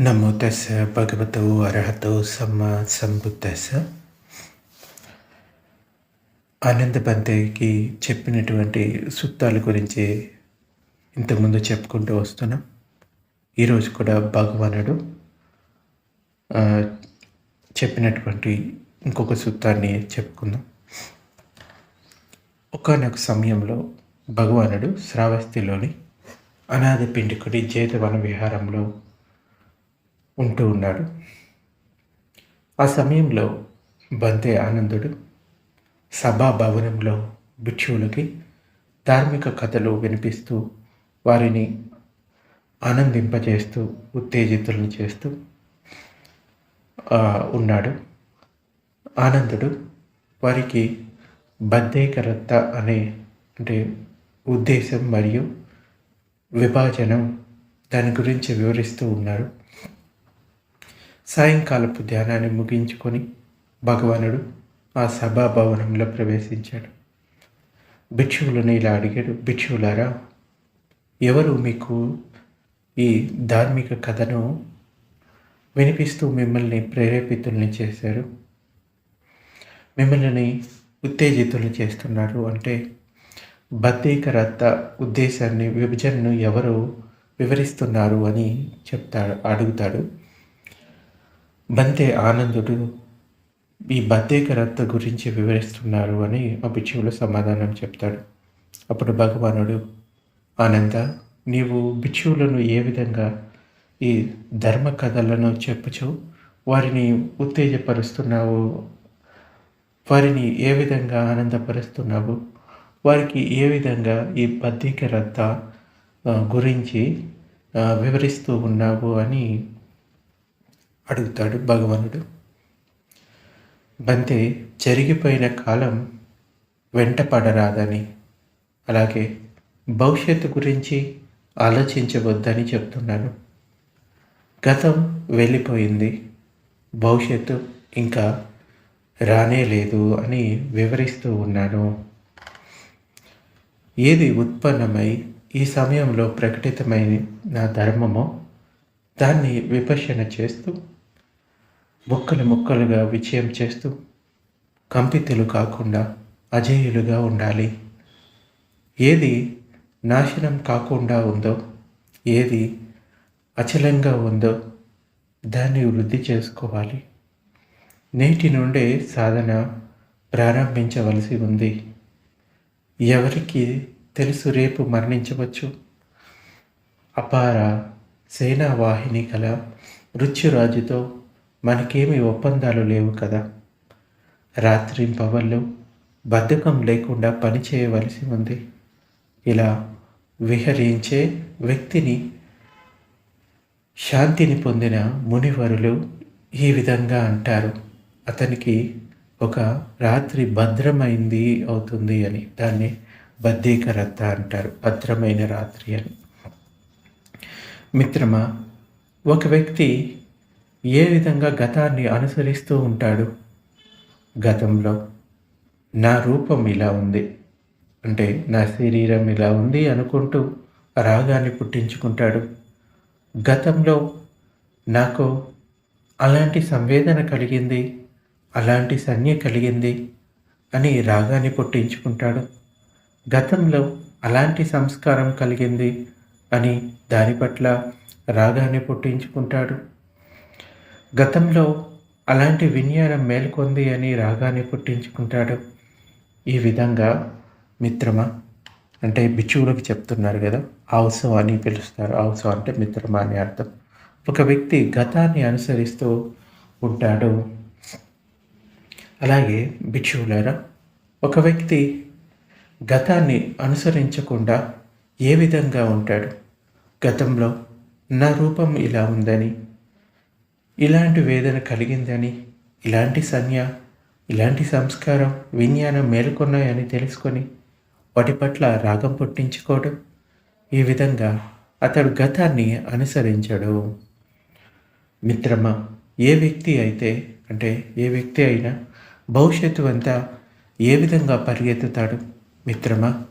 నమో తస్స భగవతో అర్హతో సమ్మ సంబుద్ధస ఆనంద బంతేకి చెప్పినటువంటి సూత్రాల గురించి ఇంతకుముందు చెప్పుకుంటూ వస్తున్నాం. ఈరోజు కూడా భగవానుడు చెప్పినటువంటి ఇంకొక సూత్రాన్ని చెప్పుకుందాం. ఒకనొక సమయంలో భగవానుడు శ్రావస్తిలోని అనాథ పిండికుడి జేతవన విహారంలో ఉంటూ ఉన్నాడు. ఆ సమయంలో బంతే ఆనందుడు సభా భవనంలో భిక్షువులకి ధార్మిక కథలు వినిపిస్తూ వారిని ఆనందింపజేస్తూ ఉత్తేజితులను చేస్తూ ఉన్నాడు. ఆనందుడు వారికి బద్ధేకరత్త అనే అంటే ఉద్దేశం మరియు విభాజనం దాని గురించి వివరిస్తూ ఉన్నారు సాయంకాలపు ధ్యానాన్ని ముగించుకొని భగవానుడు ఆ సభా భవనంలో ప్రవేశించాడు. భిక్షువులను ఇలా అడిగాడు భిక్షువులారా ఎవరు మీకు ఈ ధార్మిక కథను వినిపిస్తూ మిమ్మల్ని ప్రేరేపితుల్ని చేశారు? మిమ్మల్ని ఉత్తేజితులు చేస్తున్నారు అంటే బద్ధీకరత్త ఉద్దేశాన్ని విభజనను ఎవరు వివరిస్తున్నారు అని చెప్తాడు అడుగుతాడు. బంతే ఆనందుడు ఈ బద్ధేకరత్త గురించి వివరిస్తున్నారు అని ఆ బిచ్చువులు సమాధానం చెప్తాడు. అప్పుడు భగవానుడు ఆనంద నీవు బిచ్చువులను ఏ విధంగా ఈ ధర్మ కథలను చెప్పుచు? వారిని ఉత్తేజపరుస్తున్నావు? వారిని ఏ విధంగా ఆనందపరుస్తున్నావు? వారికి ఏ విధంగా ఈ బద్దీకరత్త గురించి వివరిస్తూ ఉన్నావు? అని అడుగుతాడు భగవానుడు. బంతి జరిగిపోయిన కాలం వెంట పడరాదని అలాగే భవిష్యత్తు గురించి ఆలోచించవద్దని చెప్తున్నాను. గతం వెళ్ళిపోయింది భవిష్యత్తు ఇంకా రానే లేదు అని వివరిస్తూ ఉన్నాను. ఏది ఉత్పన్నమై ఈ సమయంలో ప్రకటితమైన నా ధర్మమో దాన్ని విపశన చేస్తూ ముక్కలు ముక్కలుగా విజయం చేస్తూ కంపితులు కాకుండా అజేయులుగా ఉండాలి. ఏది నాశనం కాకుండా ఉందో ఏది అచలంగా ఉందో దాన్ని వృద్ధి చేసుకోవాలి. నేటి నుండే సాధన ప్రారంభించవలసి ఉంది. ఎవరికి తెలుసు రేపు మరణించవచ్చు. అపార సేనావాహిని కల మృత్యురాజుతో మనకేమి ఒప్పందాలు లేవు కదా. రాత్రి పవళ్ళు బద్ధకం లేకుండా పని చేయవలసి ఉంది. ఇలా విహరించే వ్యక్తిని శాంతిని పొందిన మునివరులు ఈ విధంగా అంటారు. అతనికి ఒక రాత్రి భద్రమైంది అవుతుంది అని దాన్ని బద్దీకరత్త అంటారు. భద్రమైన రాత్రి అని. మిత్రమా ఒక వ్యక్తి ఏ విధంగా గతాన్ని అనుసరిస్తూ ఉంటాడు? గతంలో నా రూపం ఇలా ఉంది. అంటే నా శరీరం ఇలా ఉంది అనుకుంటూ రాగాన్ని పుట్టించుకుంటాడు. గతంలో నాకు అలాంటి సంవేదన కలిగింది అలాంటి సంజ్ఞ కలిగింది అని రాగాన్ని పుట్టించుకుంటాడు. గతంలో అలాంటి సంస్కారం కలిగింది అని దాని పట్ల రాగాన్ని పుట్టించుకుంటాడు. గతంలో అలాంటి విజ్ఞానం మేల్కొంది అని రాగాన్ని పుట్టించుకుంటాడు. ఈ విధంగా మిత్రమా? అంటే బిచ్చువులకు చెప్తున్నారు కదా ఆవసం అని పిలుస్తారు. ఆవసం అంటే మిత్రమా అని అర్థం. ఒక వ్యక్తి గతాన్ని అనుసరిస్తూ ఉంటాడు. అలాగే బిచ్చువులారా ఒక వ్యక్తి గతాన్ని అనుసరించకుండా ఏ విధంగా ఉంటాడు? గతంలో నా రూపం ఇలా ఉందని ఇలాంటి వేదన కలిగిందని ఇలాంటి సంజ్ఞ ఇలాంటి సంస్కారం విజ్ఞానం మేలుకొన్నాయని తెలుసుకొని వాటి పట్ల రాగం పుట్టించుకోవడం ఈ విధంగా అతడు గతాన్ని అనుసరించడు. మిత్రమా ఏ వ్యక్తి అయితే అంటే ఏ వ్యక్తి అయినా భవిష్యత్తు అంతా ఏ విధంగా పరిగెత్తుతాడు? మిత్రమా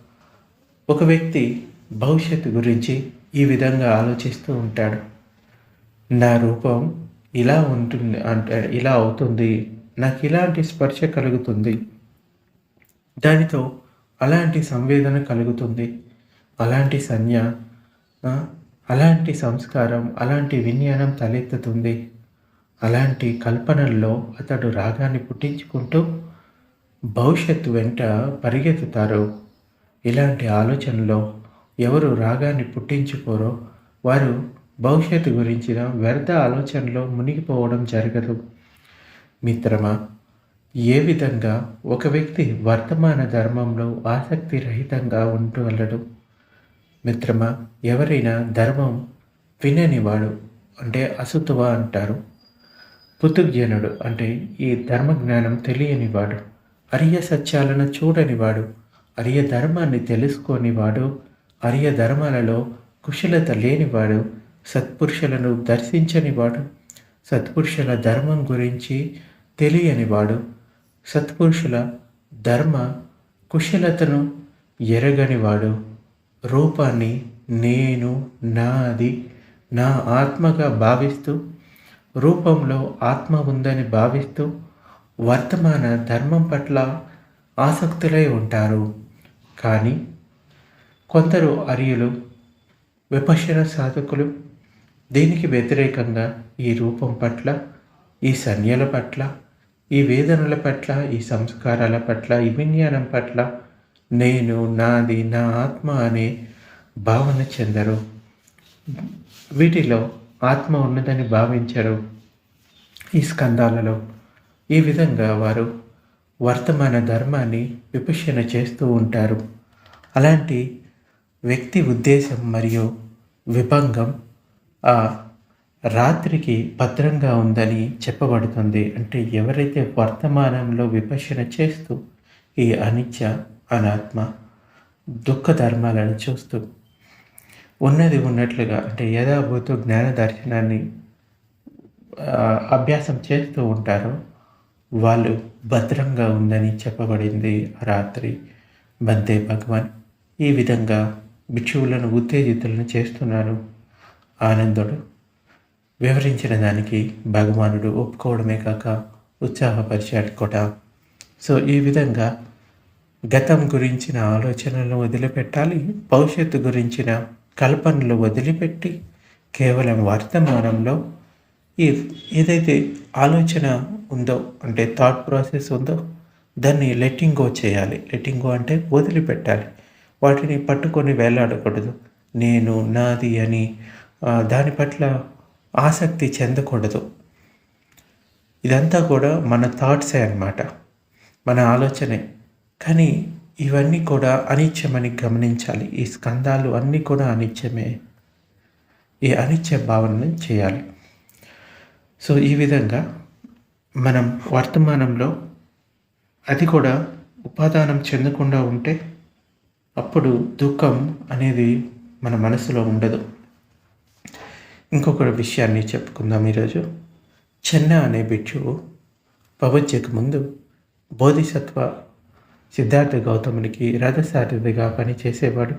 ఒక వ్యక్తి భవిష్యత్తు గురించి ఈ విధంగా ఆలోచిస్తూ ఉంటాడు. నా రూపం ఇలా ఉంటుంది అంటే ఇలా అవుతుంది. నాకు ఇలాంటి స్పర్శ కలుగుతుంది. దానితో అలాంటి సంవేదన కలుగుతుంది. అలాంటి సంజ్ఞ అలాంటి సంస్కారం అలాంటి విజ్ఞానం తలెత్తుతుంది. అలాంటి కల్పనల్లో అతడు రాగాన్ని పుట్టించుకుంటూ భవిష్యత్తు వెంట పరిగెత్తుతారు. ఇలాంటి ఆలోచనలో ఎవరు రాగాన్ని పుట్టించుకోరో వారు భవిష్యత్తు గురించిన వ్యర్థ ఆలోచనలో మునిగిపోవడం జరగదు. మిత్రమా ఏ విధంగా ఒక వ్యక్తి వర్తమాన ధర్మంలో ఆసక్తి రహితంగా ఉండగలడు మిత్రమా ఎవరైనా ధర్మం విననివాడు అంటే అసుతువ అంటారు? పుతుగ్జనుడు అంటే ఈ ధర్మ జ్ఞానం తెలియనివాడు అరియ సత్యాలను చూడనివాడు అరియ ధర్మాన్ని తెలుసుకోనివాడు అరియ ధర్మాలలో కుశలత లేనివాడు సత్పురుషులను దర్శించనివాడు సత్పురుషుల ధర్మం గురించి తెలియనివాడు సత్పురుషుల ధర్మ కుశలతను ఎరగనివాడు రూపాన్ని నేను నాది నా ఆత్మగా భావిస్తూ రూపంలో ఆత్మ ఉందని భావిస్తూ వర్తమాన ధర్మం పట్ల ఆసక్తులై ఉంటారు. కానీ కొందరు అరియులు విపశన సాధకులు దీనికి వ్యతిరేకంగా ఈ రూపం పట్ల ఈ సంజ్ఞల పట్ల ఈ వేదనల పట్ల ఈ సంస్కారాల పట్ల ఈ విజ్ఞానం పట్ల నేను నాది నా ఆత్మ అనే భావన చెందరు. వీటిలో ఆత్మ ఉన్నదని భావించరు ఈ స్కందాలలో. ఈ విధంగా వారు వర్తమాన ధర్మాన్ని విపక్షణ చేస్తూ ఉంటారు. అలాంటి వ్యక్తి ఉద్దేశం మరియు విభంగం ఆ రాత్రికి భద్రంగా ఉందని చెప్పబడుతుంది. అంటే ఎవరైతే వర్తమానంలో విభజన చేస్తూ ఈ అనిత్య అనాత్మ దుఃఖ ధర్మాలను చూస్తూ ఉన్నది ఉన్నట్లుగా అంటే యథాభూత జ్ఞాన దర్శనాన్ని అభ్యాసం చేస్తూ ఉంటారో వాళ్ళు భద్రంగా ఉందని చెప్పబడింది ఆ రాత్రి. బందే భగవాన్. ఈ విధంగా భిక్షువులను ఉత్తేజితులను చేస్తున్నారు. ఆనందుడు. వివరించిన దానికి భగవానుడు ఒప్పుకోవడమే కాక ఉత్సాహపరిచాడు కూడా. సో ఈ విధంగా గతం గురించిన ఆలోచనలు వదిలిపెట్టాలి భవిష్యత్తు గురించిన కల్పనలు వదిలిపెట్టి కేవలం వర్తమానంలో ఈ ఏదైతే ఆలోచన ఉందో అంటే థాట్ ప్రాసెస్ ఉందో దాన్ని లెట్టింగ్ గో చేయాలి. లెట్టింగ్ గో అంటే వదిలిపెట్టాలి. వాటిని పట్టుకొని వేలాడకూడదు. నేను నాది అని దాని పట్ల ఆసక్తి చెందకూడదు. ఇదంతా కూడా మన థాట్సే అన్నమాట. మన ఆలోచనే. కానీ ఇవన్నీ కూడా అనిత్యమని గమనించాలి. ఈ స్కందాలు అన్నీ కూడా అనిత్యమే. ఈ అనిత్య భావనని చేయాలి. సో ఈ విధంగా మనం వర్తమానంలో అది కూడా ఉపాదానం చెందకుండా ఉంటే అప్పుడు దుఃఖం అనేది మన మనసులో ఉండదు. ఇంకొక విషయాన్ని చెప్పుకుందాం ఈరోజు. చెన్న అనే భిక్షువు పవజ్యకు ముందు బోధిసత్వ సిద్ధార్థ గౌతమునికి రథసారథిగా పనిచేసేవాడు.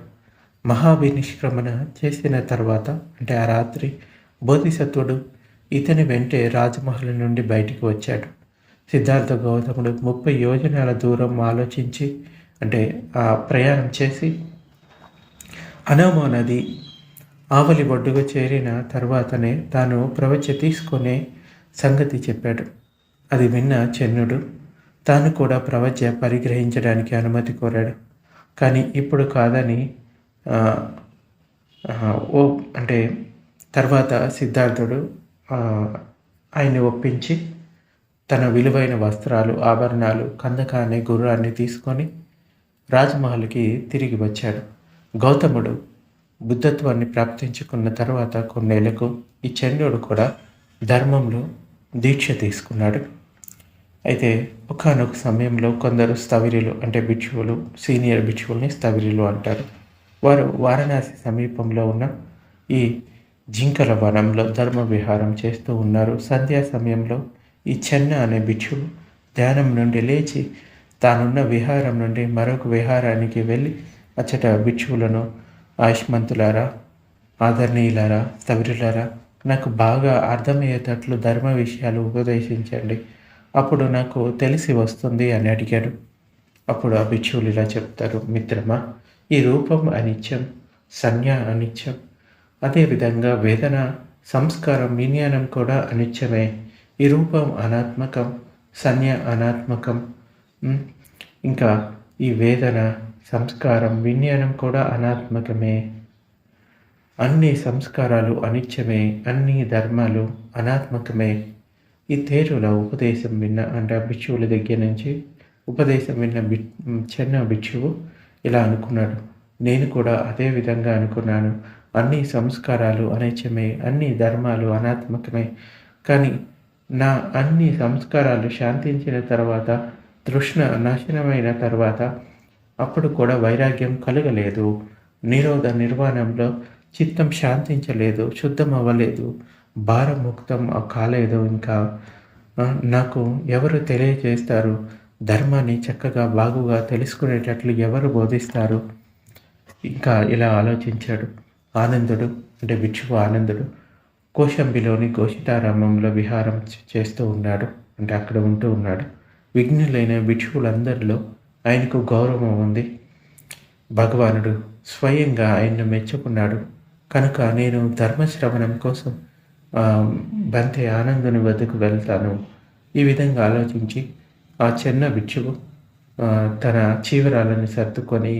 మహాభినిష్క్రమణ చేసిన తర్వాత అంటే ఆ రాత్రి బోధిసత్వుడు ఇతని వెంటే రాజమహల్ నుండి బయటికి వచ్చాడు. సిద్ధార్థ గౌతముడు ముప్పై యోజనాల దూరం ఆలోచించి అంటే ఆ ప్రయాణం చేసి అనోమో నది ఆవలి ఒడ్డుకు చేరిన తర్వాతనే తాను ప్రవచ తీసుకునే సంగతి చెప్పాడు. అది విన్న చెన్నుడు తాను కూడా ప్రవచ పరిగ్రహించడానికి అనుమతి కోరాడు. కానీ ఇప్పుడు కాదని ఓ అంటే తర్వాత సిద్ధార్థుడు ఆయన్ని ఒప్పించి తన విలువైన వస్త్రాలు ఆభరణాలు కందక అనే గుర్రాన్ని తీసుకొని రాజమహల్కి తిరిగి వచ్చాడు. గౌతముడు బుద్ధత్వాన్ని ప్రాప్తించుకున్న తర్వాత కొన్నేళ్ళకు ఈ చంద్రుడు కూడా ధర్మంలో దీక్ష తీసుకున్నాడు. అయితే ఒకానొక సమయంలో కొందరు స్థవిరులు అంటే బిక్షువులు సీనియర్ బిక్షువుల్ని స్థవిరులు అంటారు. వారు వారణాసి సమీపంలో ఉన్న ఈ జింకల వనంలో ధర్మ విహారం చేస్తూ ఉన్నారు. సంధ్యా సమయంలో ఈ చెన్న అనే బిక్షువు ధ్యానం నుండి లేచి తానున్న విహారం నుండి మరొక విహారానికి వెళ్ళి అచ్చట బిక్షువులను ఆయుష్మంతులారా ఆదరణీయులారా సవిరులారా నాకు బాగా అర్థమయ్యేటట్లు ధర్మ విషయాలు ఉపదేశించండి. అప్పుడు నాకు తెలిసి వస్తుంది అని అడిగాడు. అప్పుడు ఆ భిక్షువులు ఇలా చెప్తారు మిత్రమా ఈ రూపం అనిత్యం సంజ్ఞ అనిత్యం. అదేవిధంగా వేదన సంస్కారం విజ్ఞానం కూడా అనిత్యమే. ఈ రూపం అనాత్మకం సంజ్ఞ అనాత్మకం. ఇంకా ఈ వేదన సంస్కారం విజ్ఞానం కూడా అనాత్మకమే. అన్ని సంస్కారాలు అనిత్యమే అన్ని ధర్మాలు అనాత్మకమే. ఈ తేరుల ఉపదేశం విన్న అంటే భిక్షువుల దగ్గర నుంచి ఉపదేశం విన్న బి చిన్న భిక్షువు ఇలా అనుకున్నాడు. నేను కూడా అదే విధంగా అనుకున్నాను. అన్ని సంస్కారాలు అనిత్యమే అన్ని ధర్మాలు అనాత్మకమే. కానీ నా అన్ని సంస్కారాలు శాంతించిన తర్వాత తృష్ణ నాశనమైన తర్వాత అప్పుడు కూడా వైరాగ్యం కలగలేదు. నిరోధ నిర్వాణంలో చిత్తం శాంతించలేదు శుద్ధం అవ్వలేదు భారముక్తం కాలేదు ఇంకా. నాకు ఎవరు తెలియజేస్తారు? ధర్మాన్ని చక్కగా బాగుగా తెలుసుకునేటట్లు ఎవరు బోధిస్తారు? ఇంకా ఇలా ఆలోచించాడు. ఆనందుడు అంటే భిక్షువు ఆనందుడు కోశంబిలోని కోశితారామంలో విహారం చేస్తూ ఉన్నాడు. అంటే అక్కడ ఉంటూ ఉన్నాడు. విఘ్నులైన భిక్షువులందరిలో ఆయనకు గౌరవం ఉంది. భగవానుడు స్వయంగా ఆయన్ను మెచ్చుకున్నాడు. కనుక నేను ధర్మశ్రవణం కోసం బంతి ఆనందుని వద్దకు వెళ్తాను. ఈ విధంగా ఆలోచించి ఆ చిన్న భిక్షువు తన చీవరాలను సర్దుకొని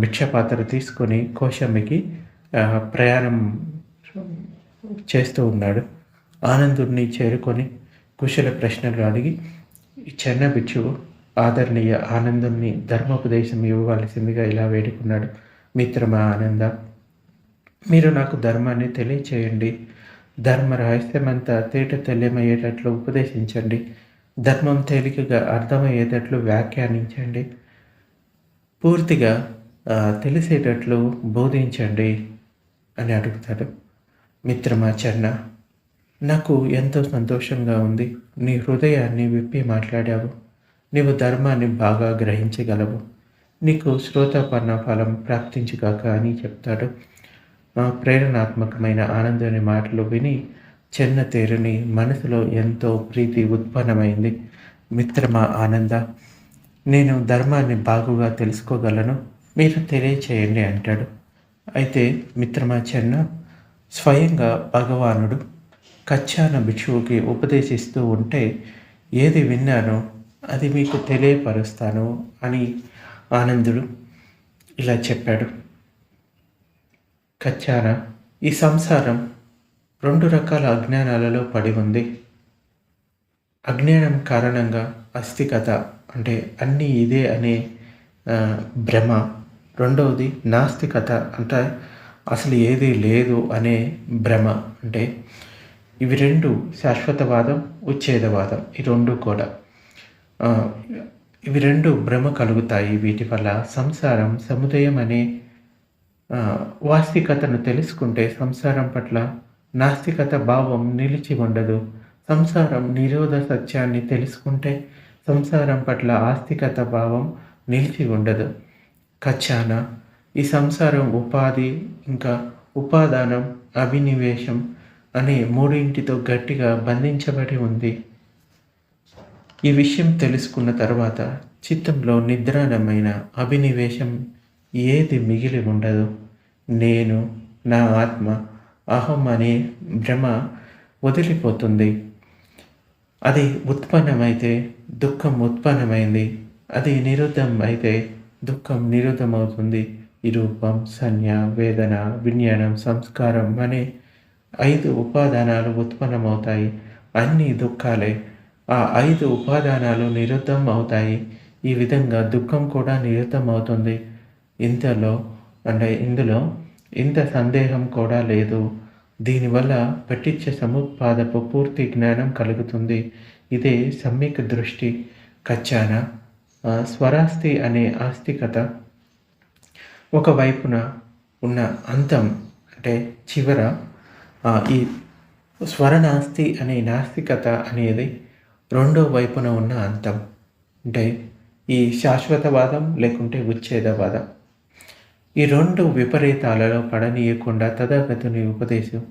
భిక్షపాత్ర తీసుకొని కోశమ్మికి ప్రయాణం చేస్తూ ఉన్నాడు. ఆనందుడిని చేరుకొని కుశల ప్రశ్నలు అడిగి చిన్న భిక్షువు ఆదరణీయ ఆనందంని ధర్మోపదేశం ఇవ్వవలసిందిగా ఇలా వేడుకున్నాడు. మిత్రమా ఆనంద మీరు నాకు ధర్మాన్ని తెలియచేయండి. ధర్మ రహస్యమంతా తేట తెల్లమయ్యేటట్లు ఉపదేశించండి. ధర్మం తేలికగా అర్థమయ్యేటట్లు వ్యాఖ్యానించండి. పూర్తిగా తెలిసేటట్లు బోధించండి అని అడుగుతాడు. మిత్రమాచరణ నాకు ఎంతో సంతోషంగా ఉంది. నీ హృదయాన్ని విప్పి మాట్లాడావు. నీవు ధర్మాన్ని బాగా గ్రహించగలవు. నీకు శ్రోతపర్ణ ఫలం ప్రాప్తించుగాక అని చెప్తాడు. ప్రేరణాత్మకమైన ఆనందాన్ని మాటలు విని చెన్న తేరుని మనసులో ఎంతో ప్రీతి ఉత్పన్నమైంది. మిత్రమా ఆనంద నేను ధర్మాన్ని బాగుగా తెలుసుకోగలను మీరు తెలియచేయండి అంటాడు. అయితే మిత్రమా చెన్న స్వయంగా భగవానుడు కచ్చాన భిక్షువుకి ఉపదేశిస్తూ ఉంటే ఏది విన్నానో అది మీకు తెలియపరుస్తాను అని ఆనందుడు ఇలా చెప్పాడు. కచ్చాన ఈ సంసారం రెండు రకాల అజ్ఞానాలలో పడి ఉంది. అజ్ఞానం కారణంగా అస్థికత అంటే అన్నీ ఇదే అనే భ్రమ. రెండవది నాస్తికత అంటే అసలు ఏది లేదు అనే భ్రమ అంటే ఇవి రెండు శాశ్వతవాదం ఉచ్ఛేదవాదం ఈ రెండు కూడా. ఇవి రెండు భ్రమ కలుగుతాయి. వీటి వల్ల సంసారం సముదయం అనే వాస్తికతను తెలుసుకుంటే సంసారం పట్ల నాస్తికత భావం నిలిచి ఉండదు. సంసారం నిరోధ సత్యాన్ని తెలుసుకుంటే సంసారం పట్ల ఆస్తికత భావం నిలిచి ఉండదు. కచ్చాన ఈ సంసారం ఉపాధి ఇంకా ఉపాదానం అభినివేశం అనే మూడింటితో గట్టిగా బంధించబడి ఉంది. ఈ విషయం తెలుసుకున్న తర్వాత చిత్తంలో నిద్రాణమైన అభినివేశం ఏది మిగిలి ఉండదు. నేను నా ఆత్మ అహం అనే భ్రమ వదిలిపోతుంది. అది ఉత్పన్నమైతే దుఃఖం ఉత్పన్నమైంది. అది నిరుద్ధం అయితే దుఃఖం నిరుద్ధమవుతుంది. ఈ రూపం సంజ్ఞ వేదన విజ్ఞానం సంస్కారం అనే ఐదు ఉపాదానాలు ఉత్పన్నమవుతాయి. అన్ని దుఃఖాలే ఆ ఐదు ఉపాదానాలు నిరుద్ధం అవుతాయి. ఈ విధంగా దుఃఖం కూడా నిరుద్ధం అవుతుంది. ఇంతలో అంటే ఇందులో ఇంత సందేహం కూడా లేదు. దీనివల్ల పట్టించే సముత్పాదపు పూర్తి జ్ఞానం కలుగుతుంది. ఇదే సమ్యక్ దృష్టి. కచ్చాన స్వరాస్తి అనే ఆస్తికత ఒకవైపున ఉన్న అంతం అంటే చివర ఈ స్వరనాస్తి అనే నాస్తికత అనేది రెండో వైపున ఉన్న అంతం. అంటే ఈ శాశ్వతవాదం లేకుంటే ఉచ్ఛేదవాదం ఈ రెండు విపరీతాలలో పడనీయకుండా తథాగతుని ఉపదేశం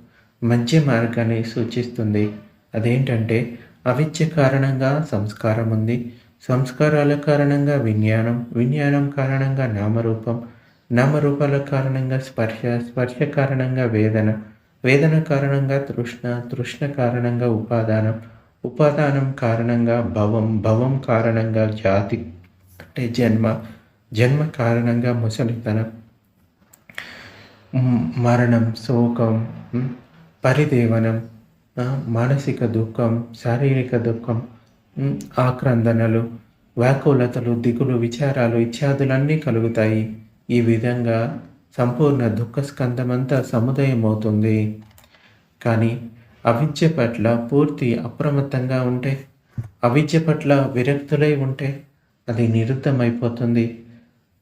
మంచి మార్గాన్ని సూచిస్తుంది. అదేంటంటే అవిద్య కారణంగా సంస్కారం ఉంది. సంస్కారాల కారణంగా విజ్ఞానం విజ్ఞానం కారణంగా నామరూపం నామరూపాల కారణంగా స్పర్శ స్పర్శ కారణంగా వేదన వేదన కారణంగా తృష్ణ తృష్ణ కారణంగా ఉపాదానం ఉపాదానం కారణంగా భవం భవం కారణంగా జాతి అంటే జన్మ జన్మ కారణంగా ముసలితనం మరణం శోకం పరిదేవనం మానసిక దుఃఖం శారీరక దుఃఖం ఆక్రందనలు వ్యాకులతలు దిగులు విచారాలు ఇత్యాదులన్నీ కలుగుతాయి. ఈ విధంగా సంపూర్ణ దుఃఖ స్కందమంతా సముదయమవుతుంది. కానీ అవిద్య పట్ల పూర్తి అప్రమత్తంగా ఉంటే అవిద్య పట్ల విరక్తులై ఉంటే అది నిరుద్ధమైపోతుంది.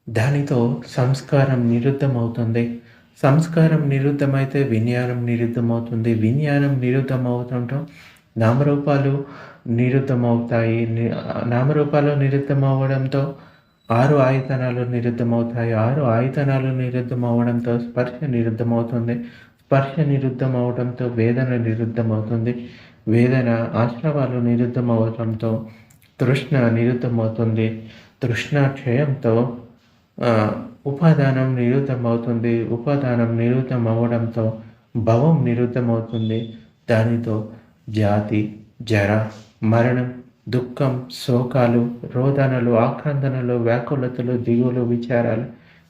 దానితో సంస్కారం నిరుద్ధమవుతుంది. సంస్కారం నిరుద్ధమైతే విజ్ఞానం నిరుద్ధమవుతుంది. విజ్ఞానం నిరుద్ధమవుతుంటాం నామరూపాలు నిరుద్ధమవుతాయి. నామరూపాలు నిరుద్ధమవడంతో ఆరు ఆయతనాలు నిరుద్ధమవుతాయి. ఆరు ఆయతనాలు నిరుద్ధమవడంతో స్పర్శ నిరుద్ధమవుతుంది. స్పర్శ నిరుద్ధం అవడంతో వేదన నిరుద్ధమవుతుంది. వేదన ఆశ్రవాలు నిరుద్ధమవడంతో తృష్ణ నిరుద్ధమవుతుంది. తృష్ణ క్షయంతో ఉపాదానం నిరుద్ధమవుతుంది. ఉపాదానం నిరుద్ధం అవ్వడంతో భవం నిరుద్ధమవుతుంది. దానితో జాతి జర మరణం దుఃఖం శోకాలు రోదనలు ఆక్రందనలు వ్యాకులతలు దిగులు విచారాలు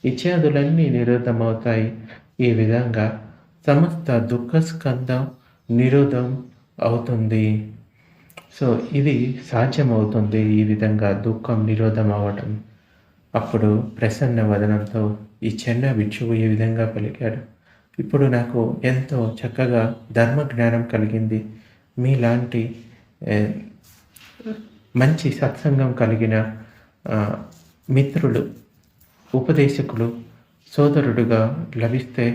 ఇత్యాదులన్నీ నిరుద్ధమవుతాయి. ఈ విధంగా సమస్త దుఃఖ స్కందం నిరోధం అవుతుంది. సో ఇది సాధ్యమవుతుంది ఈ విధంగా దుఃఖం నిరోధం అవ్వటం. అప్పుడు ప్రసన్న వదనంతో ఈ చెన్న భిక్షువు ఈ విధంగా పలికాడు? ఇప్పుడు నాకు ఎంతో చక్కగా ధర్మ జ్ఞానం కలిగింది. మీలాంటి మంచి సత్సంగం కలిగిన మిత్రులు ఉపదేశకులు సోదరుడుగా లభిస్తే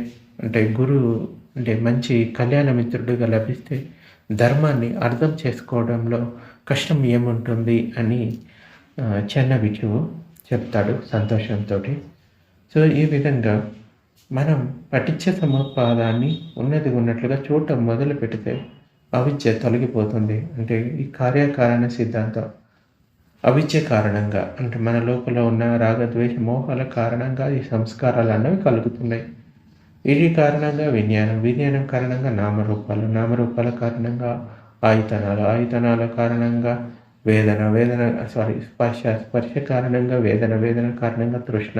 అంటే గురువు అంటే మంచి కళ్యాణ మిత్రుడిగా లభిస్తే ధర్మాన్ని అర్థం చేసుకోవడంలో కష్టం ఏముంటుంది అని చిన్న విజువు చెప్తాడు సంతోషంతో సో ఈ విధంగా మనం పటిచ్చ సముపాదాన్ని ఉన్నది ఉన్నట్లుగా చూడటం మొదలు పెడితే అవిద్య తొలగిపోతుంది. అంటే ఈ కార్యకారణ సిద్ధాంతం అవిద్య కారణంగా అంటే మన లోపల ఉన్న రాగద్వేష మోహాల కారణంగా ఈ సంస్కారాలు అన్నవి కలుగుతున్నాయి. ఇది కారణంగా విజ్ఞానం. విజ్ఞానం కారణంగా నామరూపాలు నామరూపాల కారణంగా ఆయుతనాలు ఆయుతనాల కారణంగా వేదన వేదన సారీ స్పర్శ స్పర్శ కారణంగా వేదన వేదన కారణంగా తృష్ణ.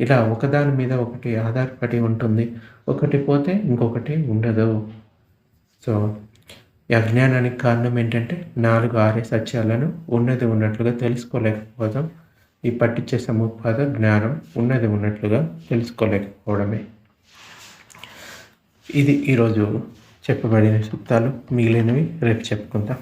ఇలా ఒకదాని మీద ఒకటి ఆధారపడి ఉంటుంది. ఒకటి పోతే ఇంకొకటి ఉండదు. సో అజ్ఞానానికి కారణం ఏంటంటే నాలుగు ఆరే సత్యాలను ఉన్నది ఉన్నట్లుగా తెలుసుకోలేకపోవడం. ఈ పట్టించే సముపాద జ్ఞానం ఉన్నది ఉన్నట్లుగా తెలుసుకోలేకపోవడమే. ఇది ఈరోజు చెప్పబడిన సూక్తాలు మిగిలినవి రేపు చెప్పుకుందాం